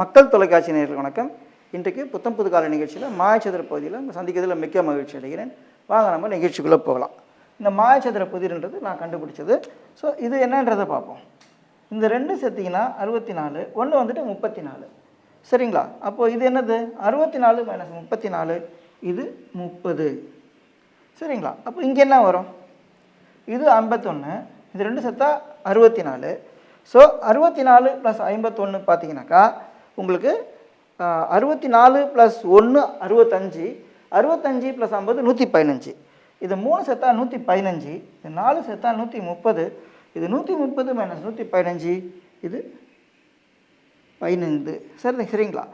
மக்கள் தொலைக்காட்சி நேர்கள் வணக்கம். இன்றைக்கு புத்தம் புது கால நிகழ்ச்சியில் மாயச்சதுர பகுதியில் உங்க சந்திக்கிறதுல மிக்க மகிழ்ச்சி அடைகிறேன். வாங்க நம்ம நிகழ்ச்சிக்குள்ளே போகலாம். இந்த மாயச்சதுர பகுதின்றது நான் கண்டுபிடிச்சது. ஸோ இது என்னன்றதை பார்ப்போம். இந்த ரெண்டு சேர்த்திங்கன்னா அறுபத்தி நாலு ஒன்று வந்துட்டு முப்பத்தி நாலு சரிங்களா? அப்போது இது என்னது? அறுபத்தி நாலு மைனஸ் முப்பத்தி நாலு இது முப்பது. சரிங்களா? அப்போ இங்கே என்ன வரும்? இது ஐம்பத்தொன்று இது ரெண்டு செத்தா அறுபத்தி நாலு ஸோ அறுபத்தி நாலு ப்ளஸ் ஐம்பத்தொன்று பார்த்தீங்கன்னாக்கா உங்களுக்கு அறுபத்தி நாலு ப்ளஸ் ஒன்று அறுபத்தஞ்சு அறுபத்தஞ்சு ப்ளஸ் ஐம்பது நூற்றி பதினஞ்சு இது மூணு செத்தா நூற்றி பதினஞ்சு இது நாலு செத்தா நூற்றி முப்பது இது நூற்றி முப்பது மைனஸ் நூற்றி பதினஞ்சு இது பதினைந்து. சரி சரிங்களா?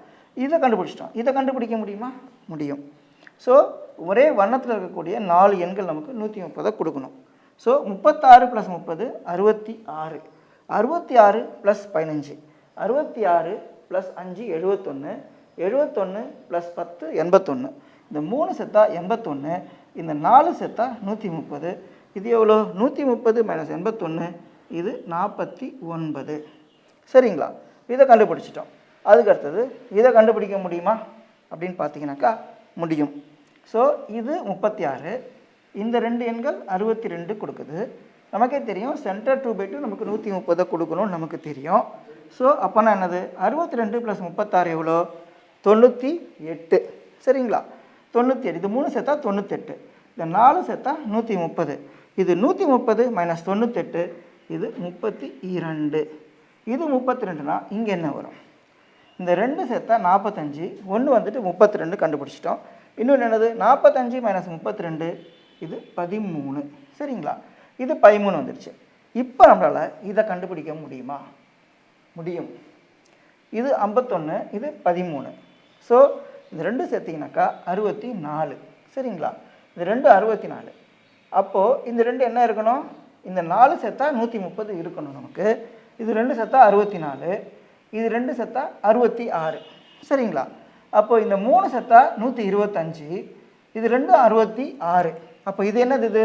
இதை கண்டுபிடிச்சிட்டோம். இதை கண்டுபிடிக்க முடியுமா? முடியும். ஸோ ஒரே வண்ணத்தில் இருக்கக்கூடிய நாலு எண்கள் நமக்கு நூற்றி முப்பதை கொடுக்கணும். ஸோ முப்பத்தாறு ப்ளஸ் முப்பது அறுபத்தி ஆறு. அறுபத்தி ஆறு ப்ளஸ் பதினஞ்சு. அறுபத்தி ஆறு ப்ளஸ் அஞ்சு எழுபத்தொன்று எழுபத்தொன்று ப்ளஸ் பத்து எண்பத்தொன்று இந்த மூணு செத்தா எண்பத்தொன்று இந்த நாலு செத்தா நூற்றி முப்பது இது எவ்வளோ நூற்றி முப்பது மைனஸ் எண்பத்தொன்று இது நாற்பத்தி ஒன்பது. சரிங்களா? இதை கண்டுபிடிச்சிட்டோம். அதுக்கு அடுத்தது இதை கண்டுபிடிக்க முடியுமா? அப்படின்னு பார்த்தீங்கன்னாக்கா முடியும். ஸோ இது முப்பத்தி ஆறு. இந்த ரெண்டு எண்கள் அறுபத்தி ரெண்டு கொடுக்குது. நமக்கே தெரியும் சென்டர் டூ பை டூ நமக்கு நூற்றி முப்பதை கொடுக்கணும்னு நமக்கு தெரியும். ஸோ அப்போனா என்னது? அறுபத்தி ரெண்டு ப்ளஸ் முப்பத்தாறு எவ்வளோ? தொண்ணூற்றி எட்டு. சரிங்களா? தொண்ணூற்றி எட்டு. இது மூணு சேர்த்தா தொண்ணூத்தெட்டு. இந்த நாலு சேர்த்தா நூற்றி முப்பது. இது நூற்றி முப்பது மைனஸ் தொண்ணூத்தெட்டு இது முப்பத்தி இரண்டு. இது முப்பத்தி ரெண்டுனா இங்கே என்ன வரும்? இந்த ரெண்டு சேர்த்தா நாற்பத்தஞ்சு ஒன்று வந்துட்டு முப்பத்தி ரெண்டு கண்டுபிடிச்சிட்டோம். இன்னொன்று என்னது? நாற்பத்தஞ்சு மைனஸ் முப்பத்தி ரெண்டு இது பதிமூணு. சரிங்களா? இது பதிமூணு வந்துடுச்சு இப்போ நம்மளால் இதை கண்டுபிடிக்க முடியுமா? முடியும். இது ஐம்பத்தொன்று இது பதிமூணு. ஸோ இந்த ரெண்டு சேர்த்திங்கனாக்கா அறுபத்தி நாலு சரிங்களா? இந்த ரெண்டு அறுபத்தி நாலு அப்போது இந்த ரெண்டு என்ன இருக்கணும்? இந்த நாலு செத்தா நூற்றி முப்பது இருக்கணும் நமக்கு. இது ரெண்டு செத்தா அறுபத்தி நாலு இது ரெண்டு செத்தா அறுபத்தி ஆறு சரிங்களா? அப்போ இந்த மூணு செத்தா நூற்றி இருபத்தஞ்சி. இது ரெண்டு அறுபத்தி ஆறு அப்போ இது என்னது இது?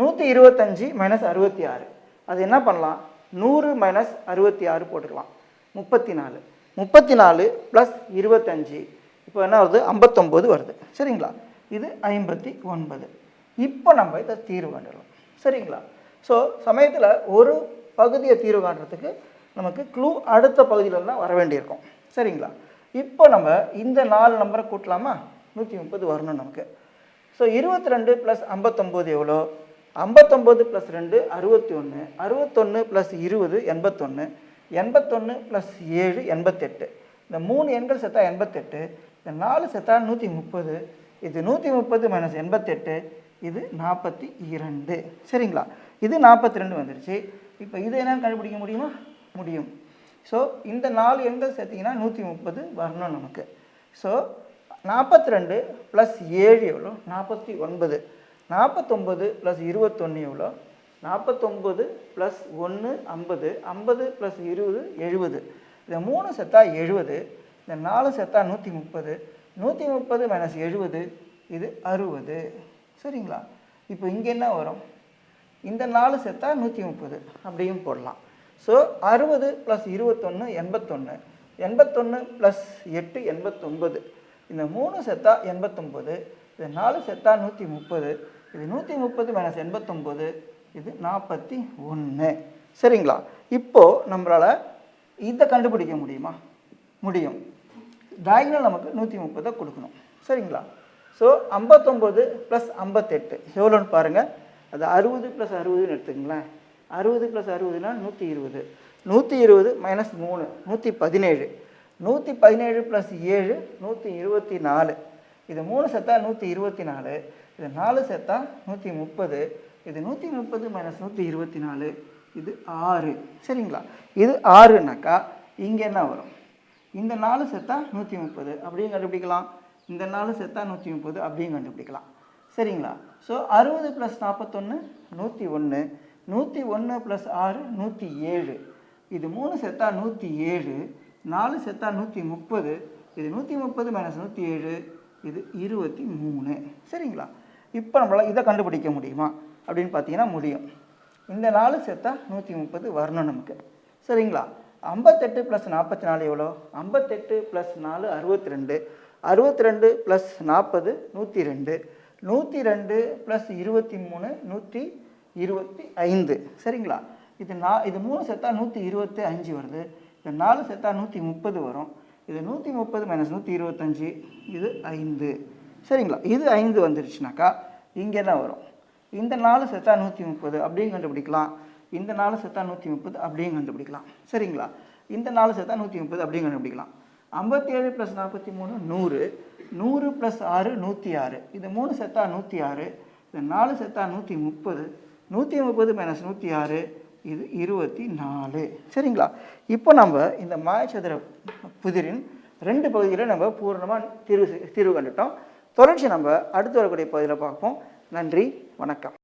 நூற்றி இருபத்தஞ்சி மைனஸ் அறுபத்தி ஆறு. அது என்ன பண்ணலாம்? நூறு மைனஸ் அறுபத்தி ஆறு போட்டுக்கலாம். முப்பத்தி நாலு. முப்பத்தி நாலு ப்ளஸ் இருபத்தஞ்சி. இப்போ என்ன வருது? ஐம்பத்தொம்போது வருது. சரிங்களா? இது ஐம்பத்தி ஒன்பது. இப்போ நம்ம இதை தீர்வு காண்டலாம் சரிங்களா? ஸோ சமயத்தில் ஒரு பகுதியை தீர்வு காண்றதுக்கு நமக்கு க்ளூ அடுத்த பகுதியிலலாம் வர வேண்டியிருக்கும். சரிங்களா? இப்போ நம்ம இந்த நாலு நம்பரை கூட்டலாமா? நூற்றி முப்பது வரணும் நமக்கு. ஸோ இருபத்தி ரெண்டு ப்ளஸ் ஐம்பத்தொம்போது எவ்வளோ? ஐம்பத்தொம்போது ப்ளஸ் ரெண்டு அறுபத்தி ஒன்று அறுபத்தொன்று ப்ளஸ் இருபது எண்பத்தொன்று எண்பத்தொன்று ப்ளஸ் ஏழு எண்பத்தெட்டு. இந்த மூணு எண்கள் செத்தா எண்பத்தெட்டு இந்த நாலு செத்தா நூற்றி முப்பது இது நூற்றி முப்பது மைனஸ் எண்பத்தெட்டு இது நாற்பத்தி இரண்டு. சரிங்களா? இது நாற்பத்தி ரெண்டு வந்துருச்சு. இப்போ இது என்னன்னு கண்டுபிடிக்க முடியுமா? முடியும். ஸோ இந்த நாலு எண்கள் சேர்த்திங்கன்னா நூற்றி முப்பது வரணும் நமக்கு. ஸோ நாற்பத்தி ரெண்டு ப்ளஸ் ஏழு எவ்வளோ நாற்பத்தி ஒன்பது. நாற்பத்தொம்பது ப்ளஸ் இருபத்தொன்று எவ்வளோ? நாற்பத்தொம்பது ப்ளஸ் ஒன்று ஐம்பது. ஐம்பது ப்ளஸ் இருபது எழுபது. இந்த மூணு செத்தா எழுபது. இந்த நாலு செத்தா நூற்றி முப்பது. நூற்றி முப்பது மைனஸ் எழுபது இது அறுபது. சரிங்களா? இப்போ இங்கே என்ன வரும்? இந்த நாலு செத்தா நூற்றி முப்பது. அப்படியும் போடலாம். ஸோ அறுபது ப்ளஸ் இருபத்தொன்று எண்பத்தொன்று எண்பத்தொன்று ப்ளஸ் எட்டு எண்பத்தொன்பது. இந்த மூணு செத்தா எண்பத்தொம்பது இந்த நாலு செத்தா நூற்றி முப்பது. இது நூற்றி முப்பது மைனஸ் எண்பத்தொம்போது இது நாற்பத்தி ஒன்று சரிங்களா? இப்போது நம்மளால் இதை கண்டுபிடிக்க முடியுமா? முடியும். டயக்னல் நமக்கு நூற்றி முப்பதை கொடுக்கணும். சரிங்களா? ஸோ ஐம்பத்தொம்போது ப்ளஸ் ஐம்பத்தெட்டு. எவ்வளோன்னு பாருங்கள் அது அறுபது ப்ளஸ் அறுபதுன்னு எடுத்துக்கங்களேன். அறுபது ப்ளஸ் அறுபதுனா நூற்றி இருபது. நூற்றி இருபது மைனஸ் மூணு நூற்றி பதினேழு. நூற்றி பதினேழு ப்ளஸ் ஏழு நூற்றி இருபத்தி நாலு. இது மூணு சத்தா நூற்றி இருபத்தி நாலு. இது நாலு சேர்த்தா நூற்றி முப்பது. இது நூற்றி முப்பது மைனஸ் நூற்றி இருபத்தி நாலு இது ஆறு. சரிங்களா? இது ஆறுனாக்கா இங்கே என்ன வரும்? இந்த நாலு சேர்த்தா நூற்றி முப்பது. அப்படியும் கண்டுபிடிக்கலாம். இந்த நாலு சேர்த்தா நூற்றி முப்பது. அப்படியும் கண்டுபிடிக்கலாம். சரிங்களா? ஸோ அறுபது ப்ளஸ் நாற்பத்தொன்று நூற்றி ஒன்று நூற்றி ஒன்று ப்ளஸ் ஆறு நூற்றி ஏழு. இது மூணு செத்தா நூற்றி ஏழு. நாலு செத்தா நூற்றி முப்பது. இது நூற்றி முப்பது மைனஸ் நூற்றி ஏழு. இது இருபத்தி மூணு. சரிங்களா? இப்போ நம்மளால் இதை கண்டுபிடிக்க முடியுமா? அப்படின்னு பார்த்தீங்கன்னா முடியும். இந்த நாலு சேர்த்தா நூற்றி முப்பது வரணும் நமக்கு. சரிங்களா? ஐம்பத்தெட்டு ப்ளஸ் நாற்பத்தி நாலு எவ்வளோ ஐம்பத்தெட்டு ப்ளஸ் நாலு அறுபத்தி ரெண்டு அறுபத்தி ரெண்டு ப்ளஸ் நாற்பது நூற்றி ரெண்டு. நூற்றி ரெண்டு ப்ளஸ் இருபத்தி மூணு நூற்றி இருபத்தி ஐந்து. சரிங்களா? இது நா இது மூணு சேர்த்தா நூற்றி இருபத்தி அஞ்சு வருது. இது நாலு சேர்த்தா நூற்றி முப்பது வரும். இது நூற்றி முப்பது மைனஸ் நூற்றி இருபத்தஞ்சி இது ஐந்து. சரிங்களா? இது ஐந்து வந்துருச்சுனாக்கா இங்கே தான் வரும். இந்த நாலு செத்தா நூற்றி முப்பது அப்படியும் கண்டுபிடிக்கலாம். இந்த நாலு செத்தா நூற்றி முப்பது அப்படியும் கண்டுபிடிக்கலாம். சரிங்களா? இந்த நாலு செத்தா நூற்றி முப்பது அப்படியும் கண்டுபிடிக்கலாம். ஐம்பத்தி ஏழு ப்ளஸ் நாற்பத்தி மூணு நூறு. நூறு ப்ளஸ் ஆறு நூற்றி ஆறு. இது மூணு செத்தா நூற்றி ஆறு. இது நாலு செத்தா நூற்றி முப்பது. நூற்றி முப்பது மைனஸ் நூற்றி ஆறு இது இருபத்தி நாலு. சரிங்களா? இப்போ நம்ம இந்த மாயச்சதுர புதிரின் ரெண்டு பகுதியில் நம்ம பூர்ணமாக தீர்வு தீர்வு கண்டுட்டோம். தொடர்ச்சி நம்ம அடுத்து வரக்கூடிய பகுதியில் பார்ப்போம். நன்றி வணக்கம்.